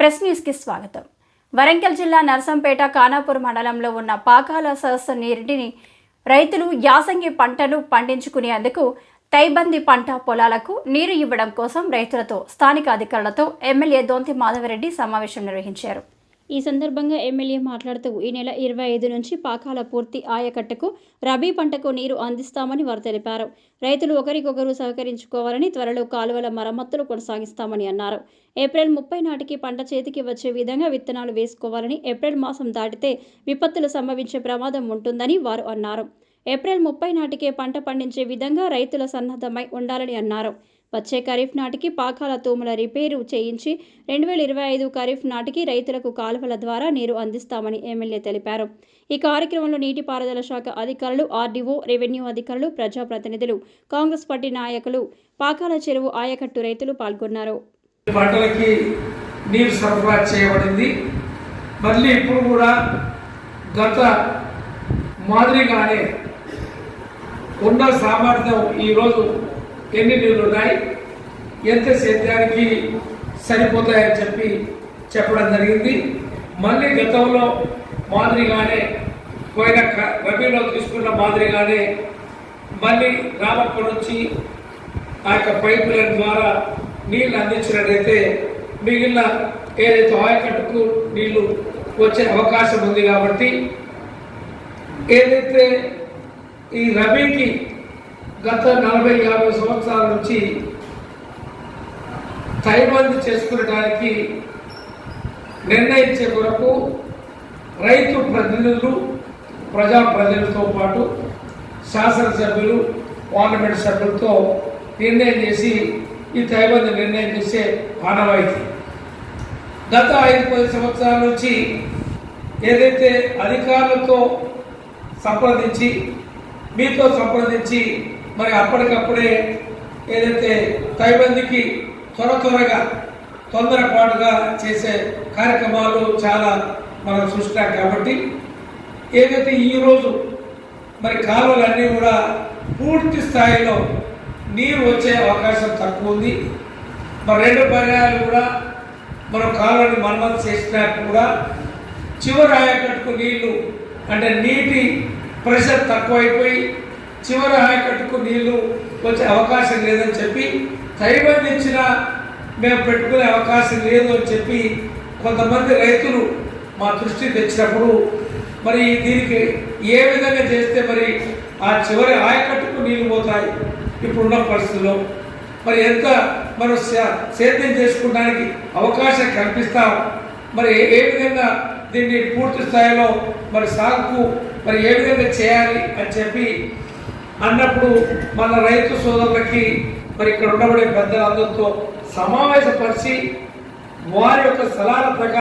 Press న్యూస్కి స్వాగతం. వరంగల్ జిల్లా నర్సంపేట ఖానాపూర్ మండలంలో ఉన్న పాకాల సరస్సు నీటిని రైతులు యాసంగి పంటను పండించుకునేందుకు తైబంది పంట పొలాలకు నీరు ఇవ్వడం కోసం రైతులతో స్థానిక అధికారులతో ఎమ్మెల్యే దొంతి మాధవరెడ్డి సమావేశం నిర్వహించారు. ఈ సందర్భంగా ఎమ్మెల్యే మాట్లాడుతూ ఈ నెల ఇరవై ఐదు నుంచి పాకాల పూర్తి ఆయకట్టకు రబీ పంటకు నీరు అందిస్తామని వారు తెలిపారు. రైతులు ఒకరికొకరు సహకరించుకోవాలని త్వరలో కాలువల మరమ్మతులు కొనసాగిస్తామని అన్నారు. ఏప్రిల్ ముప్పై నాటికి పంట చేతికి వచ్చే విధంగా విత్తనాలు వేసుకోవాలని ఏప్రిల్ మాసం దాటితే విపత్తులు సంభవించే ప్రమాదం ఉంటుందని వారు అన్నారు. ఏప్రిల్ ముప్పై నాటికే పంట పండించే విధంగా రైతుల సన్నద్ధమై ఉండాలని అన్నారు. వచ్చే ఖరీఫ్ నాటికి పాకాల తూముల రిపేరు చేయించి రెండు వేల ఇరవై ఐదు ఖరీఫ్ నాటికి రైతులకు కాలువల ద్వారా నీరు అందిస్తామని ఎమ్మెల్యే తెలిపారు. ఈ కార్యక్రమంలో నీటిపారుదల శాఖ అధికారులు ఆర్డీఓ రెవెన్యూ అధికారులు ప్రజాప్రతినిధులు కాంగ్రెస్ పార్టీ నాయకులు పాకాల చెరువు ఆయకట్టు రైతులు పాల్గొన్నారు. పంటలకి నీరు సరఫరా చేయబడింది. మళ్ళీ ఇప్పుడు కూడా గత మాదిరిగానే ఉన్న సామర్థ్యం ఈరోజు ఎన్ని నీళ్ళు ఉన్నాయి? ఎంత సేద్యానికి సరిపోతాయని చెప్పి చెప్పడం జరిగింది. మళ్ళీ గతంలో మాదిరిగానే పోయిన క- రబీలో తీసుకున్న మాదిరిగానే మళ్ళీ రామప్ప నుంచి ఆ యొక్క పైప్ లైన్ ద్వారా నీళ్ళు అందించినట్లయితే మిగిలిన ఏదైతే ఆయకట్టుకు నీళ్ళు వచ్చే అవకాశం ఉంది కాబట్టి ఏదైతే ఈ రబీకి గత నలభై యాభై సంవత్సరాల నుంచి తైబంద్ చేసుకునడానికి నిర్ణయించే కొరకు రైతు ప్రతినిధులు ప్రజాప్రతినిధులతో పాటు శాసనసభ్యులు పార్లమెంట్ సభ్యులతో నిర్ణయం చేసి ఈ తైబంద్ నిర్ణయం చేసే ఆనవాయితీ. గత ఐదు పది సంవత్సరాల నుంచి ఏదైతే అధికారులతో సంప్రదించి మీతో సంప్రదించి మరి అప్పటికప్పుడే ఏదైతే తైబందికి త్వర త్వరగా తొందరపాటుగా చేసే కార్యక్రమాలు చాలా మనం సృష్టాం కాబట్టి ఏదైతే ఈరోజు మరి కాలువలన్నీ కూడా పూర్తి స్థాయిలో నీరు వచ్చే అవకాశం తక్కువ ఉంది. మరి రెండు పర్యాయాలు కూడా మనం కాలువని మరమ్మతు చేసినాక కూడా చివరి ఆయకట్టుకు నీళ్ళు అంటే నీటి ప్రెషర్ తక్కువైపోయి చివరి ఆయకట్టుకు నీళ్ళు వచ్చే అవకాశం లేదని చెప్పి తైబంధించిన మేము పెట్టుకునే అవకాశం లేదు అని చెప్పి కొంతమంది రైతులు మా దృష్టి తెచ్చినప్పుడు మరి దీనికి ఏ విధంగా చేస్తే మరి ఆ చివరి ఆయకట్టుకు నీళ్ళు పోతాయి? ఇప్పుడున్న పరిస్థితుల్లో మరి ఎంత మనం సేద్యం చేసుకోవడానికి అవకాశం కల్పిస్తాం? మరి ఏ విధంగా దీన్ని పూర్తి స్థాయిలో మరి సాగుకు మరి ఏ విధంగా చేయాలి అని చెప్పి అన్నప్పుడు మన రైతు సోదరులకి మరి ఇక్కడ ఉండబడే పెద్దలందరితో సమావేశపరిచి వారి యొక్క సలహాల ప్రకారం